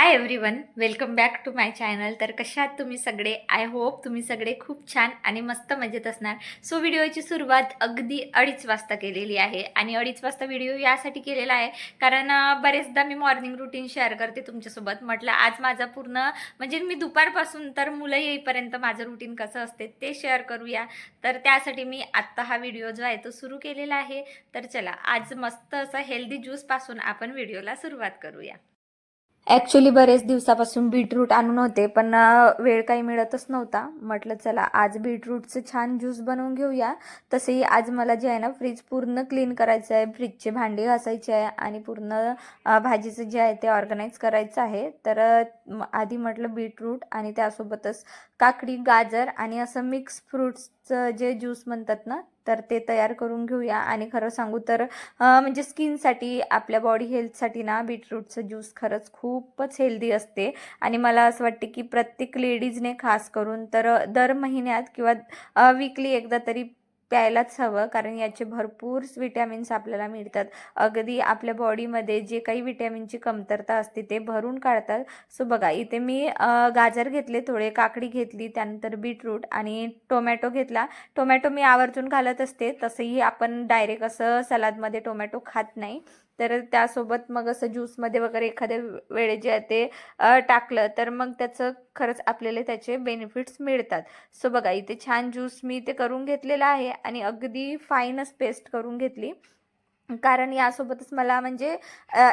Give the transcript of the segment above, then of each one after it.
Hi everyone welcome back to my channel तर कशा आहात तुम्ही सगळे? आय होप तुम्ही सगळे खूप छान आणि मस्त मजेत असणार. सो व्हिडिओची सुरुवात अगदी अडीच वाजता केलेली आहे आणि अडीच वाजता व्हिडिओ यासाठी केलेला आहे कारण बरेचदा मी मॉर्निंग रुटीन शेअर करते तुमच्यासोबत. म्हटलं आज माझा पूर्ण म्हणजे मी दुपारपासून तर मुलं येईपर्यंत माझं रुटीन कसं असते ते शेअर करूया. तर त्यासाठी मी आत्ता हा व्हिडिओ जो आहे तो सुरू केलेला आहे. तर चला आज मस्त असं हेल्दी ज्यूसपासून आपण व्हिडिओला सुरुवात करूया. ॲक्च्युली बरेच दिवसापासून बीटरूट आणून होते पण वेळ काही मिळतच नव्हता. म्हटलं चला आज बीटरूटचं छान ज्यूस बनवून घेऊया. तसेही आज मला जे आहे ना फ्रीज पूर्ण क्लीन करायचं आहे. फ्रीजचे भांडी घासायचे आहे आणि पूर्ण भाजीचं जे आहे ते ऑर्गनाईज करायचं आहे. तर आधी म्हटलं बीटरूट आणि त्यासोबतच काकडी गाजर आणि असं मिक्स फ्रूट्सचं जे ज्यूस म्हणतात ना तर ते तयार करून घेऊया. आणि खरं सांगू तर म्हणजे स्किनसाठी आपल्या बॉडी हेल्थसाठी ना बीटरूटचं ज्यूस खरंच खूपच हेल्दी असते. आणि मला असं वाटते की प्रत्येक लेडीजने खास करून तर दर महिन्यात किंवा वीकली एकदा तरी प्यायलाच हवं कारण याचे भरपूर विटॅमिन्स आपल्याला मिळतात. अगदी आपल्या बॉडीमध्ये जे काही विटॅमिनची कमतरता असते ते भरून काढतात. सो बघा इथे मी गाजर घेतले थोडे काकडी घेतली त्यानंतर बीटरूट आणि टोमॅटो घेतला. टोमॅटो मी आवर्जून घालत असते तसंही आपण डायरेक्ट असं सलादमध्ये टोमॅटो खात नाही. तर त्यासोबत मग असं ज्यूसमध्ये वगैरे एखाद्या वेळे जे आहे ते टाकलं तर मग त्याचं खरंच आपल्याला त्याचे बेनिफिट्स मिळतात. सो बघा इथे छान ज्यूस मी इथे करून घेतलेला आहे आणि अगदी फाईनच पेस्ट करून घेतली. कारण यासोबतच मला म्हणजे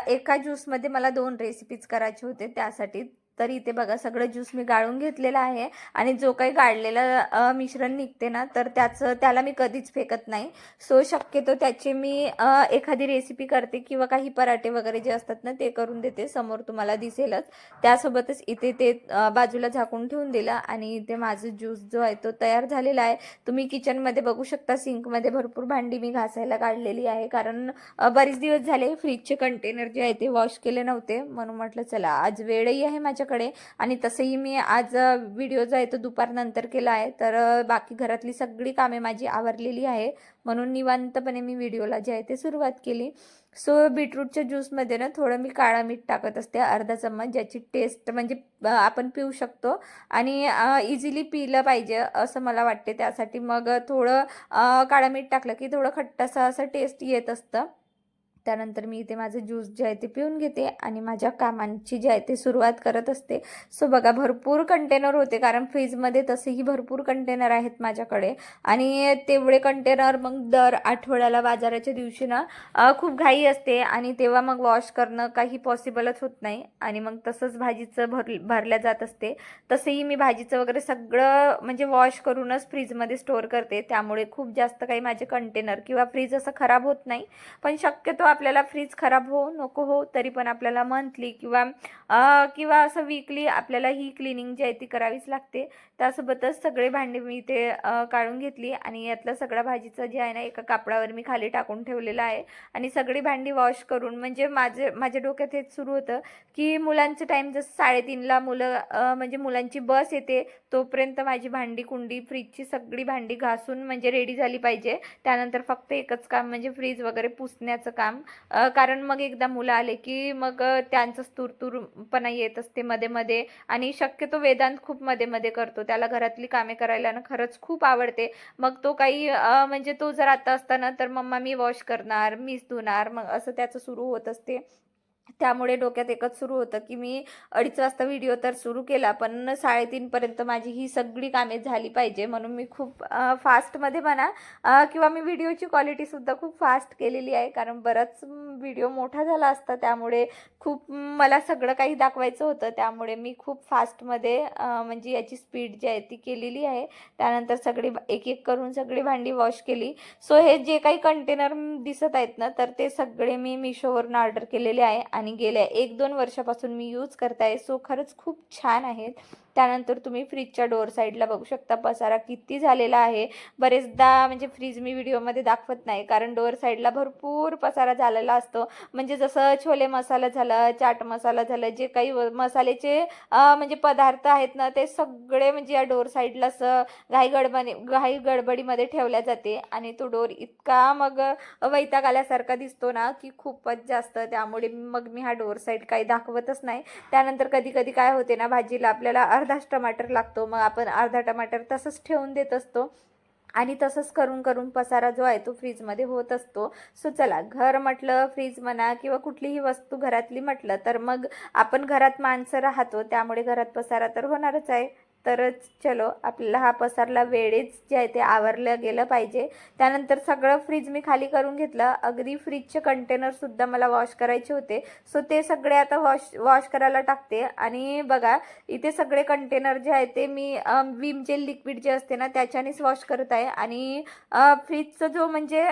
एका ज्यूसमध्ये मला दोन रेसिपीज करायचे होते त्यासाठी. तर इथे बघा सगळं ज्यूस मी गाळून घेतलेलं आहे. आणि जो काही गाळलेलं मिश्रण निघते ना तर त्याचं त्याला मी कधीच फेकत नाही. सो शक्यतो त्याचे मी एखादी रेसिपी करते किंवा काही पराठे वगैरे जे असतात ना ते करून देते. समोर तुम्हाला दिसेलच. त्यासोबतच इथे ते बाजूला झाकून ठेवून दिलं आणि इथे माझं ज्यूस जो आहे तो तयार झालेला आहे. तुम्ही किचनमध्ये बघू शकता सिंकमध्ये भरपूर भांडी मी घासायला काढलेली आहे. कारण बरेच दिवस झाले फ्रीजचे कंटेनर जे आहे ते वॉश केले नव्हते. म्हणून म्हटलं चला आज वेळही आहे माझ्या माझ्याकडे आणि तसंही मी आज व्हिडिओ जो आहे तो दुपारनंतर केला आहे. तर बाकी घरातली सगळी कामे माझी आवरलेली आहे. म्हणून निवांतपणे मी व्हिडिओला जे आहे ते सुरुवात केली. सो बीटरूटच्या ज्यूसमध्ये ना थोडं मी काळा मीठ टाकत असते अर्धा चम्मच ज्याची टेस्ट म्हणजे आपण पिऊ शकतो. आणि इझिली पिलं पाहिजे असं मला वाटते. त्यासाठी मग थोडं काळा मीठ टाकलं की थोडं खट्टसं असं टेस्ट येत असतं. त्यानंतर मी इथे माझं ज्यूस जे आहे ते पिऊन घेते आणि माझ्या कामांची जी आहे ते सुरुवात करत असते. सो बघा भरपूर कंटेनर होते कारण फ्रीजमध्ये तसेही भरपूर कंटेनर आहेत माझ्याकडे. आणि तेवढे कंटेनर मग दर आठवड्याला बाजाराच्या दिवशी ना खूप घाई असते आणि तेव्हा मग वॉश करणं काही पॉसिबलच होत नाही. आणि मग तसंच भाजीचं भर भरल्या जात असते. तसंही मी भाजीचं वगैरे सगळं म्हणजे वॉश करूनच फ्रीजमध्ये स्टोअर करते. त्यामुळे खूप जास्त काही माझे कंटेनर किंवा फ्रीज असं खराब होत नाही. पण शक्यतो आपल्याला फ्रीज खराब हो नको हो तरी पण आपल्याला मंथली किंवा किंवा असं वीकली आपल्याला ही क्लिनिंग जी आहे ती करावीच लागते. त्यासोबतच सगळे भांडे मी इथे काढून घेतली आणि यातलं सगळं भाजीचं जे आहे ना एका कापडावर मी खाली टाकून ठेवलेला आहे. आणि सगळी भांडी वॉश करून म्हणजे माझे माझ्या डोक्यात हेच सुरू होतं की मुलांचं टाईम जसं साडेतीनला मुलं म्हणजे मुलांची बस येते तोपर्यंत माझी भांडी कुंडी फ्रीजची सगळी भांडी घासून म्हणजे रेडी झाली पाहिजे. त्यानंतर फक्त एकच काम म्हणजे फ्रीज वगैरे पुसण्याचं काम. कारण मग एकदा मुलं आले की मग त्यांचं स्तुरतुरपणा येत असते मध्ये मध्ये आणि शक्यतो वेदांत खूप मध्ये मध्ये करतो. त्याला घरातली कामे करायला ना खरंच खूप आवडते. मग तो काही म्हणजे तो जर आता असताना तर मम्मा मी वॉश करणार मीच धुणार मग असं त्याचं सुरू होत असते. त्यामुळे डोक्यात एकच सुरू होतं की मी अडीच वाजता व्हिडिओ तर सुरू केला पण साडेतीनपर्यंत माझी ही सगळी कामे झाली पाहिजे. म्हणून मी खूप फास्टमध्ये म्हणा किंवा मी व्हिडिओची क्वालिटीसुद्धा खूप फास्ट केलेली आहे. कारण बराच व्हिडिओ मोठा झाला असता त्यामुळे खूप मला सगळं काही दाखवायचं होतं. त्यामुळे मी खूप फास्टमध्ये म्हणजे याची स्पीड जी आहे ती केलेली आहे. त्यानंतर सगळी एक एक करून सगळी भांडी वॉश केली. सो हे जे काही कंटेनर दिसत आहेत ना तर ते सगळे मी मिशोवरून ऑर्डर केलेले आहे. आणि गेल्या एक दोन वर्षापासून मी यूज करताय. सो खरंच खूप छान आहेत. त्यानंतर तुम्ही फ्रीजच्या डोअर साईडला बघू शकता पसारा किती झालेला आहे. बरेचदा म्हणजे फ्रीज मी व्हिडिओमध्ये दाखवत नाही कारण डोअर साईडला भरपूर पसारा झालेला असतो. म्हणजे जसं छोले मसाला झालं चाट मसाला झालं जे काही व- मसाल्याचे म्हणजे पदार्थ आहेत ना ते सगळे म्हणजे या डोअर साईडला असं घाई गडबडी घाई गडबडीमध्ये ठेवल्या जाते. आणि तो डोर इतका मग वैताग आल्यासारखा दिसतो ना की खूपच जास्त. त्यामुळे मग मग मी हा डोअर साईड काही दाखवतच नाही. त्यानंतर कधी कधी काय होते ना भाजीला आपल्याला अर्धाच टमाटर लागतो मग आपण अर्धा टमाटर तसंच ठेवून देत असतो. आणि तसंच करून करून पसारा जो आहे तो फ्रीजमध्ये होत असतो. सो चला घर म्हटलं फ्रीज म्हणा किंवा कुठलीही वस्तू घरातली म्हटलं तर मग आपण घरात माणसं राहतो त्यामुळे घरात पसारा तर होणारच आहे. तरच चलो आपल्याला हा पसारला वेळेच जे आहे ते आवरलं गेलं पाहिजे. त्यानंतर सगळं फ्रीज मी खाली करून घेतलं. अगदी फ्रीजचे कंटेनरसुद्धा मला वॉश करायचे होते. सो ते सगळे आता वॉश वॉश करायला टाकते. आणि बघा इथे सगळे कंटेनर जे आहे ते मी विम जेल लिक्विड जे असते ना त्याच्यानेच वॉश करत आहे. आणि फ्रीजचा फ्रीजचं जो म्हणजे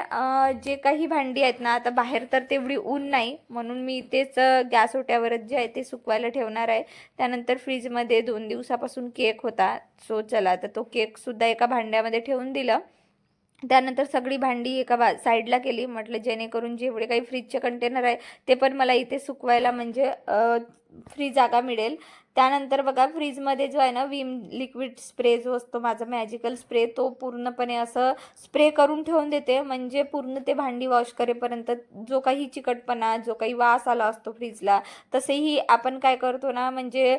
जे काही भांडी आहेत ना आता बाहेर तर तेवढी ऊन नाही. म्हणून मी इथेच गॅस ओट्यावरच जे आहे ते सुकवायला ठेवणार आहे. त्यानंतर फ्रीजमध्ये दोन दिवसापासून केक होता. सो चला तर तो केकसुद्धा एका भांड्यामध्ये ठेवून दिलं. त्यानंतर सगळी भांडी एका बा साईडला केली. म्हटलं जेणेकरून जेवढे काही फ्रीजचे कंटेनर आहे ते पण मला इथे सुकवायला म्हणजे फ्री जागा मिळेल. त्यानंतर बघा फ्रीजमध्ये जो आहे ना विम लिक्विड स्प्रे जो असतो माझा मॅजिकल स्प्रे तो पूर्णपणे असं स्प्रे करून ठेवून देते. म्हणजे पूर्ण ते भांडी वॉश करेपर्यंत जो काही चिकटपणा जो काही वास आला असतो फ्रीजला तसेही आपण काय करतो ना म्हणजे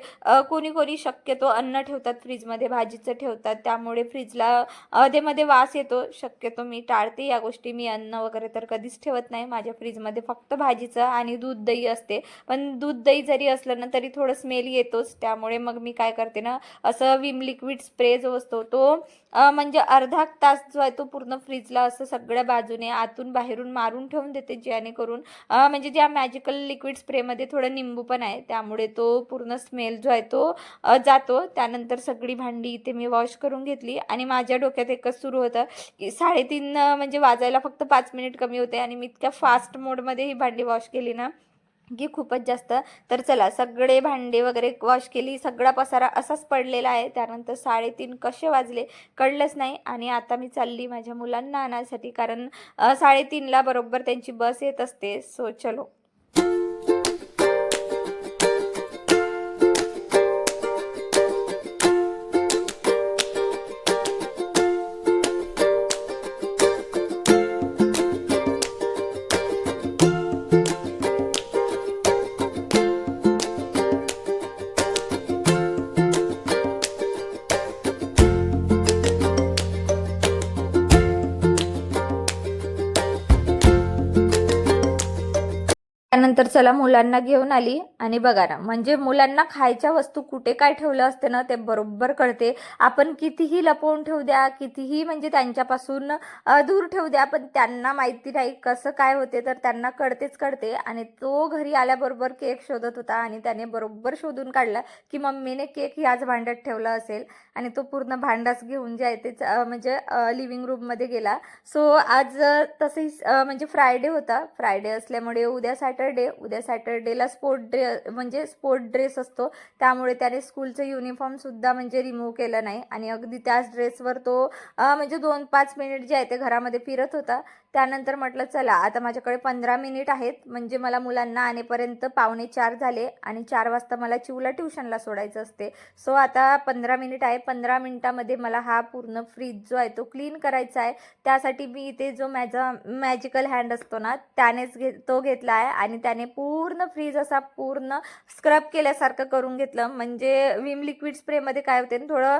कोणी कोणी शक्यतो अन्न ठेवतात फ्रीजमध्ये भाजीचं ठेवतात. त्यामुळे फ्रीजला अधेमध्ये वास येतो. शक्यतो मी टाळते या गोष्टी. मी अन्न वगैरे तर कधीच ठेवत नाही. माझ्या फ्रीजमध्ये फक्त भाजीचं आणि दूध दही असते. पण दूध दही जरी असलं ना तरी थोडं स्मेल येतो येतोच त्यामुळे मग मी काय करते ना असं विम लिक्विड स्प्रे जो असतो तो म्हणजे अर्धा तास जो आहे तो पूर्ण फ्रीजला असं सगळ्या बाजूने आतून बाहेरून मारून ठेवून देते जेणेकरून म्हणजे ज्या मॅजिकल लिक्विड स्प्रेमध्ये थोडं निंबू पण आहे त्यामुळे तो पूर्ण स्मेल जो आहे तो जातो. त्यानंतर सगळी भांडी इथे मी वॉश करून घेतली आणि माझ्या डोक्यात एकच सुरू होतं की साडेतीन म्हणजे वाजायला फक्त पाच मिनिट कमी होते आणि मी इतक्या फास्ट मोडमध्ये ही भांडी वॉश केली ना की खूपच जास्त. तर चला सगळे भांडे वगैरे वॉश केली सगळा पसारा असाच पडलेला आहे. त्यानंतर साडेतीन कसे वाजले कळलंच नाही. आणि आता मी चालली माझ्या मुलांना आणायसाठी कारण साडेतीनला बरोबर त्यांची बस येत असते. सो चलो. त्यानंतर चला मुलांना घेऊन आली. आणि बघा ना म्हणजे मुलांना खायच्या वस्तू कुठे काय ठेवलं असते ना ते बरोबर कळते. आपण कितीही लपवून ठेवू द्या कितीही म्हणजे त्यांच्यापासून दूर ठेवू द्या पण त्यांना माहिती नाही कसं काय होते तर त्यांना कळतेच कळते. आणि तो घरी आल्याबरोबर केक शोधत होता आणि त्याने बरोबर शोधून काढला की मम्मीने केक याच भांड्यात ठेवला असेल. आणि तो पूर्ण भांडाच घेऊन जे आहे तेच म्हणजे लिव्हिंग रूममध्ये गेला. सो आज तसंही म्हणजे फ्रायडे होता. फ्रायडे असल्यामुळे उद्या सॅटरडे उद्या सॅटरडेला स्पोर्ट डे म्हणजे स्पोर्ट ड्रेस असतो त्यामुळे त्याने स्कूलचं युनिफॉर्मसुद्धा म्हणजे रिमूव्ह केलं नाही. आणि अगदी त्याच ड्रेसवर तो म्हणजे दोन पाच मिनिट जे आहे ते घरामध्ये फिरत होता. त्यानंतर म्हटलं चला आता माझ्याकडे पंधरा मिनिट आहेत. म्हणजे मला मुलांना आणेपर्यंत पावणे चार झाले आणि चार वाजता मला चिवला ट्युशनला सोडायचं असते. सो आता पंधरा मिनिट आहे. पंधरा मिनिटामध्ये मला हा पूर्ण फ्रीज जो आहे तो क्लीन करायचा आहे. त्यासाठी मी इथे जो माझा मॅजिकल हँड असतो ना त्यानेच घे तो घेतला आहे. आणि त्याने पूर्ण फ्रीज असा पूर्ण पूर्ण स्क्रब केल्यासारखं करून घेतलं. म्हणजे विम लिक्विड स्प्रेमध्ये काय होते थोडं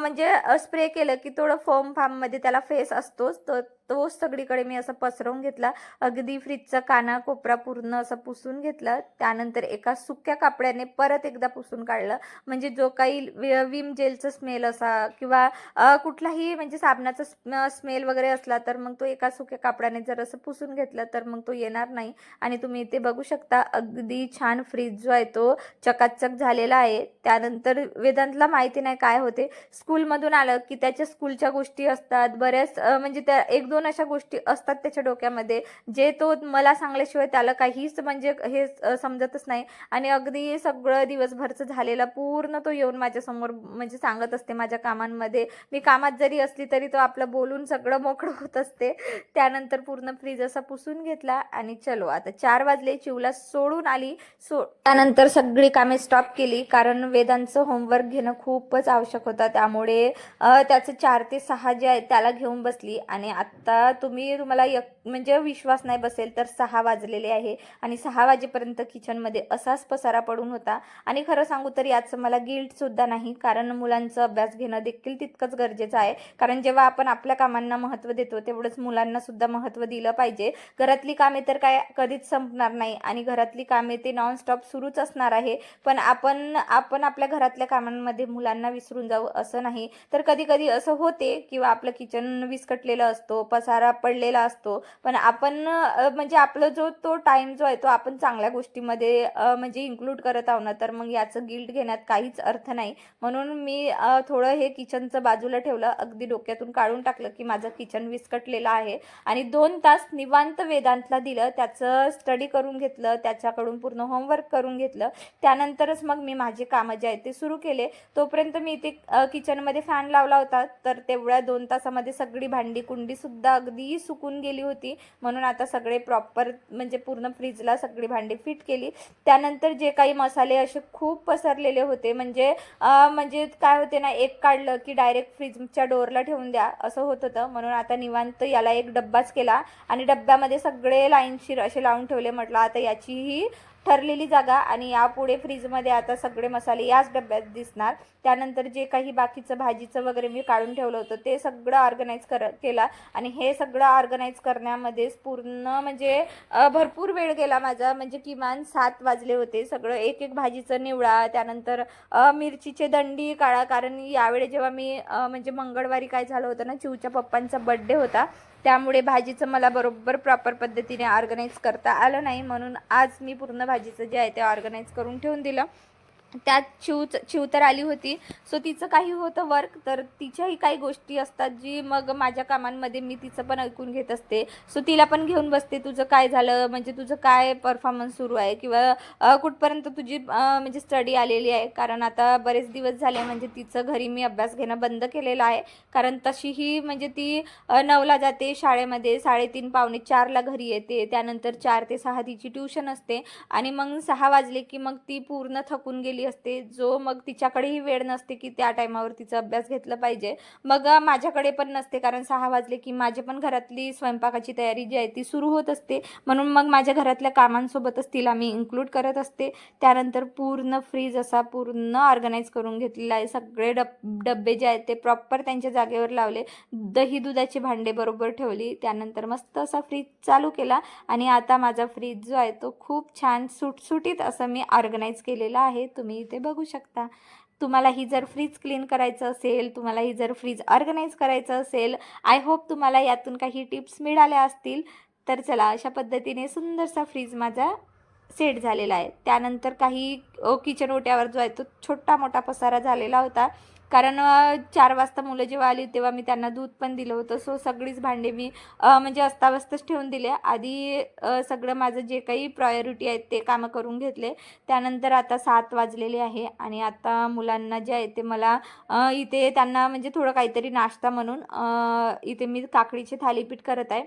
म्हणजे स्प्रे केलं की थोडं फोम फार्ममध्ये त्याला फेस असतोच. तर तो सगळीकडे मी असं पसरवून घेतला. अगदी फ्रीजचा काना कोपरा पूर्ण असं पुसून घेतला. त्यानंतर एका सुक्या कापड्याने परत एकदा पुसून काढलं. म्हणजे जो काही वि- विम जेलचं स्मेल असा किंवा कुठलाही म्हणजे साबणाचा स्मेल वगैरे असला तर मग तो एका सुक्या कापडाने जर असं पुसून घेतलं तर मग तो येणार नाही. आणि तुम्ही इथे बघू शकता. अगदी छान फ्रीज जो आहे तो चकाचक झालेला आहे. त्यानंतर वेदांतला माहिती नाही काय होते. स्कूलमधून आलं की त्याच्या स्कूलच्या गोष्टी असतात. बऱ्याच म्हणजे त्या एक दोन अशा गोष्टी असतात त्याच्या डोक्यामध्ये. जे तो मला सांगल्याशिवाय त्याला काहीच म्हणजे हे समजतच नाही. आणि अगदी सगळं दिवसभरचं झालेलं पूर्ण तो येऊन माझ्यासमोर म्हणजे सांगत असते माझ्या कामांमध्ये. मी कामात जरी असली तरी तो आपलं बोलून सगळं मोकळं होत असते. त्यानंतर पूर्ण फ्रीज असा पुसून घेतला आणि चलो आता चार वाजले चिवला सोडून आली. सो त्यानंतर सगळी कामे स्टॉप केली. कारण वेदांचं होमवर्क घेणं खूपच आवश्यक होतं. त्यामुळे त्याचं चार ते सहा जे आहे त्याला घेऊन बसली. आणि आत्ता तुम्ही तुम्हाला एक म्हणजे विश्वास नाही बसेल तर सहा वाजलेले आहे. आणि सहा वाजेपर्यंत किचनमध्ये असाच पसारा पडून होता. आणि खरं सांगू तर याचं मला गिल्टसुद्धा नाही. कारण मुलांचं अभ्यास घेणं देखील तितकंच गरजेचं आहे. कारण जेव्हा आपण आपल्या कामांना महत्त्व देतो तेवढंच मुलांना सुद्धा महत्त्व दिलं पाहिजे. घरातली कामे तर काय कधीच संपणार नाही. आणि घरातली कामे ते नॉनस्टॉप सुरूच असणार आहे. पण आपण आपण आपल्या घरातल्या कामांमध्ये मुलांना विसरून जाऊ असं नाही. तर कधी कधी असं होते किंवा आपलं किचन विस्कटलेलं असतो पसारा पडलेला असतो. पण आपण म्हणजे आपलं जो तो टाईम जो आहे तो आपण चांगल्या गोष्टीमध्ये म्हणजे इन्क्लूड करत आहो ना तर मग याचं गिल्ट घेण्यात काहीच अर्थ नाही. म्हणून मी थोडं हे किचनचं बाजूला ठेवलं. अगदी डोक्यातून काढून टाकलं की माझं किचन विस्कटलेलं आहे. आणि दोन तास निवांत वेदांतला दिलं. त्याचं स्टडी करून घेतलं. त्याच्याकडून पूर्ण होमवर्क करून घेतलं. त्यानंतरच मग मी माझे कामं जे आहेत ते सुरू केले. तोपर्यंत मी इथे किचनमध्ये फॅन लावला होता. तर तेवढ्या दोन तासामध्ये सगळी भांडी कुंडीसुद्धा अगदी सुकून गेली होती. म्हणून आता सगळे प्रॉपर म्हणजे पूर्ण फ्रीजला सगळी भांडी फिट केली. त्यानंतर जे काही मसाले असे खूप पसरलेले होते. म्हणजे म्हणजे काय होते ना एक काढलं की डायरेक्ट फ्रीजच्या डोअरला ठेवून द्या असं होत होतं. म्हणून आता निवांत याला एक डब्बाच केला. आणि डब्यामध्ये सगळे लाईनशीर असे लावून ठेवले. म्हटलं आता याचीही ठरलेली जागा आणि यापुढे फ्रीजमध्ये आता सगळे मसाले याच डब्यात दिसणार. त्यानंतर जे काही बाकीचं भाजीचं वगैरे मी काढून ठेवलं होतं ते सगळं ऑर्गनाईज कर केला. आणि हे सगळं ऑर्गनाईज करण्यामध्येच पूर्ण म्हणजे भरपूर वेळ गेला माझा. म्हणजे किमान सात वाजले होते. सगळं एक एक भाजीचं निवडा त्यानंतर मिरचीचे दंडी काळा कारण यावेळी जेव्हा मी म्हणजे मंगळवारी काय झालं होतं ना चिवच्या पप्पांचा बड्डे होता. त्यामुळे भाजीचं मला बरोबर प्रॉपर पद्धतीने ऑर्गनाईज करता आलं नाही. म्हणून आज मी पूर्ण भाजीचं जे आहे ते ऑर्गनाईज करून ठेवून दिलं. त्यात चिवच चिव तर आली होती. सो तिचं काही होतं वर्क तर तिच्याही काही गोष्टी असतात जी मग माझ्या कामांमध्ये मी तिचं पण ऐकून घेत असते. सो तिला पण घेऊन बसते तुझं काय झालं? म्हणजे तुझं काय परफॉर्मन्स सुरू आहे? किंवा कुठपर्यंत तुझी म्हणजे स्टडी आलेली आहे? कारण आता बरेच दिवस झाले म्हणजे तिचं घरी मी अभ्यास घेणं बंद केलेलं आहे. कारण तशीही म्हणजे ती नऊला जाते शाळेमध्ये. साडेतीन पावणे चारला घरी येते. त्यानंतर चार ते सहा तिची ट्युशन असते. आणि मग सहा वाजले की मग ती पूर्ण थकून गेली. असते जो मग तिच्याकडेही वेळ नसते की त्या टायमावर तिचा अभ्यास घेतला पाहिजे. मग माझ्याकडे पण नसते कारण सहा वाजले की माझे पण घरातली स्वयंपाकाची तयारी जी आहे ती सुरू होत असते. म्हणून मग माझ्या घरातल्या कामांसोबतच तिला मी इन्क्लूड करत असते. त्यानंतर पूर्ण फ्रीज असा पूर्ण ऑर्गनाईज करून घेतलेला आहे. सगळे डब डब्बे जे आहेत ते प्रॉपर त्यांच्या जागेवर लावले. दही दुधाची भांडे बरोबर ठेवली. त्यानंतर मस्त असा फ्रीज चालू केला. आणि आता माझा फ्रीज जो आहे तो खूप छान सुटसुटीत असं मी ऑर्गनाईज केलेला आहे. तुम्ही तुम्ही इथे बघू शकता. तुम्हाला ही जर फ्रीज क्लीन करायचं असेल तुम्हाला ही जर फ्रीज ऑर्गनाईज करायचं असेल आय होप तुम्हाला यातून काही टिप्स मिळाल्या असतील. तर चला अशा पद्धतीने सुंदरसा फ्रीज माझा सेट झालेला आहे. त्यानंतर काही किचन ओट्यावर जो आहे तो छोटा मोठा पसारा झालेला होता. कारण चार वाजता मुलं जेव्हा आली तेव्हा मी त्यांना दूध पण दिलं होतं. सो सगळीच भांडे मी म्हणजे अस्ताव्यस्तच ठेवून दिले. आधी सगळं माझं जे काही प्रायोरिटी आहेत ते कामं करून घेतले. त्यानंतर आता सात वाजलेले आहे आणि आता मुलांना जे आहे ते मला इथे त्यांना म्हणजे थोडं काहीतरी नाश्ता म्हणून इथे मी काकडीचे थालीपीठ करत आहे.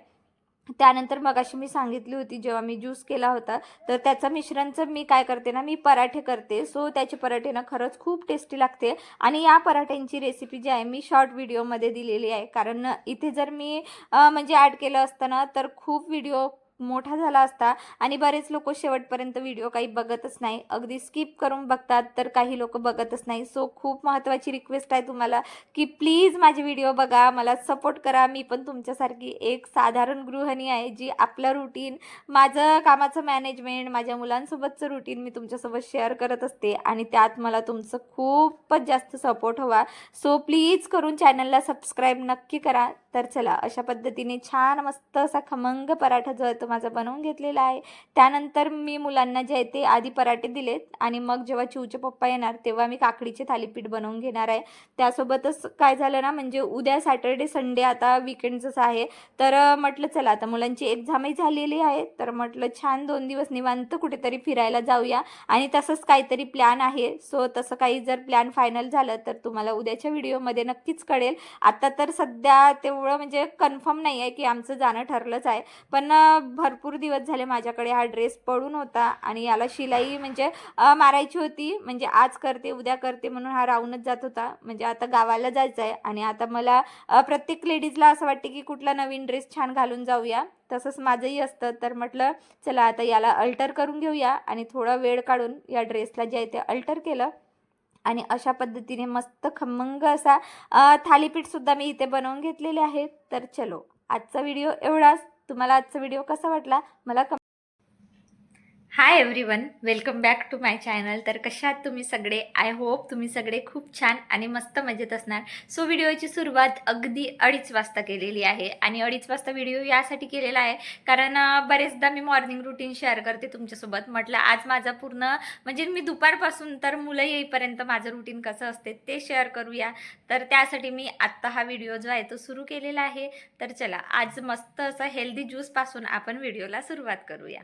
त्यानंतर मगाशी मी सांगितली होती जेव्हा मी ज्यूस केला होता तर त्याचं मिश्रणचं मी काय करते ना मी पराठे करते. सो त्याचे पराठे ना खरंच खूप टेस्टी लागते. आणि या पराठ्यांची रेसिपी जी आहे मी शॉर्ट व्हिडिओमध्ये दिलेली आहे. कारण इथे जर मी म्हणजे ॲड केलं असतं ना तर खूप व्हिडिओ मोठा झाला असता आणि बरेच लोक शेवटपर्यंत व्हिडिओ काही बघतच नाही. अगदी स्किप करून बघतात तर काही लोक बघतच नाही. सो खूप महत्त्वाची रिक्वेस्ट आहे तुम्हाला की प्लीज माझे व्हिडिओ बघा मला सपोर्ट करा. मी पण तुमच्यासारखी एक साधारण गृहिणी आहे जी आपलं रुटीन माझं कामाचं मॅनेजमेंट माझ्या मुलांसोबतचं रुटीन मी तुमच्यासोबत शेअर करत असते आणि त्यात मला तुमचं खूपच जास्त सपोर्ट हवा. सो प्लीज करून चॅनलला सबस्क्राईब नक्की करा. तर चला अशा पद्धतीने छान मस्त असा खमंग पराठा जळतो तो माझा बनवून घेतलेला आहे. त्यानंतर मी मुलांना जे आहे ते आधी पराठे दिलेत आणि मग जेव्हा चिवचे पप्पा येणार तेव्हा मी काकडीचे थालीपीठ बनवून घेणार आहे. त्यासोबतच काय झालं ना म्हणजे उद्या सॅटर्डे संडे आता विकेंडचंच आहे तर म्हटलं चला आता मुलांची एक्झामही झालेली आहे तर म्हटलं छान दोन दिवस निवांत कुठेतरी फिरायला जाऊया. आणि तसंच काहीतरी प्लॅन आहे. सो तसं काही जर प्लॅन फायनल झालं तर तुम्हाला उद्याच्या व्हिडिओमध्ये नक्कीच कळेल. आता तर सध्या तेवढं म्हणजे कन्फर्म नाही आहे की आमचं जाणं ठरलंच आहे. पण भरपूर दिवस झाले माझ्याकडे हा ड्रेस पडून होता आणि याला शिलाई म्हणजे मारायची होती. म्हणजे आज करते उद्या करते म्हणून हा राहूनच जात होता. म्हणजे आता गावाला जायचं आहे आणि आता मला प्रत्येक लेडीजला असं वाटते की कुठला नवीन ड्रेस छान घालून जाऊया. तसंच माझंही असतं. तर म्हटलं चला आता याला अल्टर करून घेऊया आणि थोडा वेळ काढून या ड्रेसला जे आहे ते अल्टर केलं. आणि अशा पद्धतीने मस्त खमंग असा थालीपीठसुद्धा मी इथे बनवून घेतलेले आहे. तर चलो आजचा व्हिडिओ एवढाच. तुम्हाला आजचा व्हिडिओ कसा वाटला? मला कम hi everyone welcome back to my channel तर कशा आहात तुम्ही सगळे? आय होप तुम्ही सगळे खूप छान आणि मस्त मजेत असणार. सो व्हिडिओची सुरुवात अगदी अडीच वाजता केलेली आहे आणि अडीच वाजता व्हिडिओ यासाठी केलेला आहे कारण बरेचदा मी मॉर्निंग रुटीन शेअर करते तुमच्यासोबत. म्हटलं आज माझा पूर्ण म्हणजे मी दुपारपासून तर मुलं येईपर्यंत माझं रुटीन कसं असते ते शेअर करूया. तर त्यासाठी मी आत्ता हा व्हिडिओ जो आहे तो सुरू केलेला आहे. तर चला आज मस्त असं हेल्दी ज्यूसपासून आपण व्हिडिओला सुरुवात करूया.